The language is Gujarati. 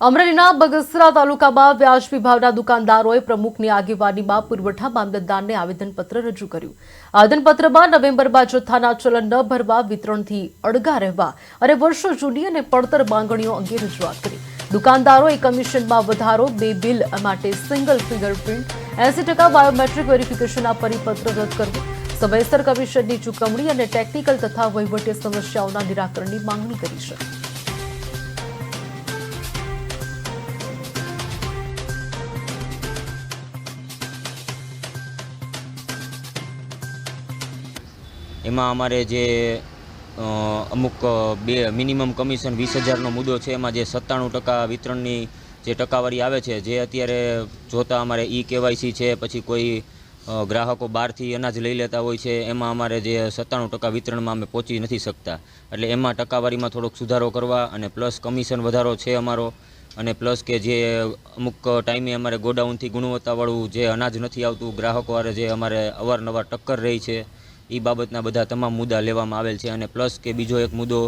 અમરેલીના બગસરા તાલુકામાં વ્યાજબી ભાવના દુકાનદારોએ પ્રમુખની આગેવાનીમાં પુરવઠા મામલતદારને આવેદનપત્ર રજૂ કર્યું. આવેદનપત્રમાં નવેમ્બરમાં જથ્થાના ચલણ ન ભરવા, વિતરણથી અડગા રહેવા અને વર્ષો જૂની અને પડતર માંગણીઓ અંગે રજૂઆત કરી. દુકાનદારોએ કમિશનમાં વધારો, બે બિલ માટે સિંગલ ફિંગરપ્રિન્ટ એસી ટકા બાયોમેટ્રિક વેરિફિકેશનના પરિપત્ર રદ કરવું, સમયસર કમિશનની ચૂકવણી અને ટેકનિકલ તથા વહીવટી સમસ્યાઓના નિરાકરણની માંગણી કરી છે. એમાં અમારે જે અમુક બે મિનિમમ કમિશન વીસ હજારનો મુદ્દો છે, એમાં જે સત્તાણું ટકા વિતરણની જે ટકાવારી આવે છે, જે અત્યારે જોતા અમારે ઈ કેવાયસી છે, પછી કોઈ ગ્રાહકો બહારથી અનાજ લઈ લેતા હોય છે, એમાં અમારે જે સત્તાણું ટકા વિતરણમાં અમે પહોંચી નથી શકતા. એટલે એમાં ટકાવારીમાં થોડોક સુધારો કરવા અને પ્લસ કમિશન વધારો છે અમારો, અને પ્લસ કે જે અમુક ટાઈમે અમારે ગોડાઉનથી ગુણવત્તાવાળું જે અનાજ નથી આવતું, ગ્રાહકો જે અમારે અવારનવાર ટક્કર રહી છે એ બાબતના બધા તમામ મુદ્દા લેવામાં આવેલ છે અને પ્લસ કે બીજો એક મુદ્દો